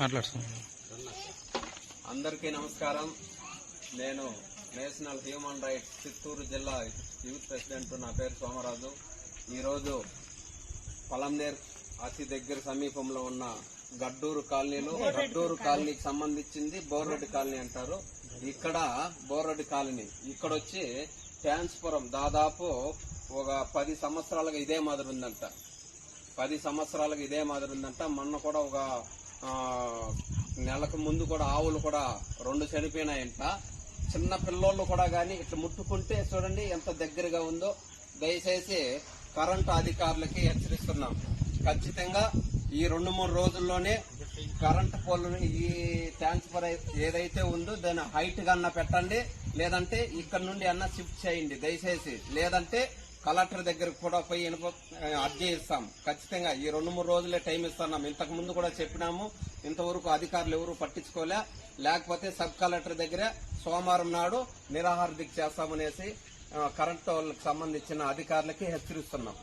మాట్లాడుతున్నాను అందరికీ నమస్కారం. నేను నేషనల్ హ్యూమన్ రైట్స్ చిత్తూరు జిల్లా యూత్ ప్రెసిడెంట్ నా పేరు సోమరాజు. ఈరోజు పలంనేర్ అతి దగ్గర సమీపంలో ఉన్న గడ్డూరు కాలనీలో గడ్డూరు కాలనీకి సంబంధించింది బోర్రెడ్డి కాలనీ అంటారు. ఇక్కడ బోర్రెడ్డి కాలనీ ఇక్కడ వచ్చి దాదాపు ఒక పది సంవత్సరాలుగా ఇదే మాదిరి ఉందంట. పది సంవత్సరాలుగా ఇదే మాదిరి ఉందంట. మొన్న కూడా ఒక నెలకు ముందు కూడా ఆవులు కూడా రెండు చనిపోయినాయంట. చిన్న పిల్లోళ్ళు కూడా కానీ ఇట్లా ముట్టుకుంటే చూడండి ఎంత దగ్గరగా ఉందో. దయచేసి కరెంటు అధికారులకి హెచ్చరిస్తున్నాం. ఖచ్చితంగా ఈ రెండు మూడు రోజుల్లోనే కరెంటు పోల్ని ఈ ట్రాన్స్ఫర్ ఏదైతే ఉందో దాని హైట్ కన్నా పెట్టండి. లేదంటే ఇక్కడ నుండి అన్న షిఫ్ట్ చేయండి. దయచేసి. లేదంటే కలెక్టర్ దగ్గరకు కూడా పోయి ఇనుప అర్జీ ఇస్తాం. ఖచ్చితంగా ఈ రెండు మూడు రోజులే టైం ఇస్తున్నాం. ఇంతకు ముందు కూడా చెప్పినాము. ఇంతవరకు అధికారులు ఎవరు పట్టించుకోలే. లేకపోతే సబ్ కలెక్టర్ దగ్గర సోమవారం నాడు నిరాహార దీక్ష చేస్తామనేసి కరెంట్ కరెంటు వాళ్ళకి సంబంధించిన అధికారులకి హెచ్చరిస్తున్నాం.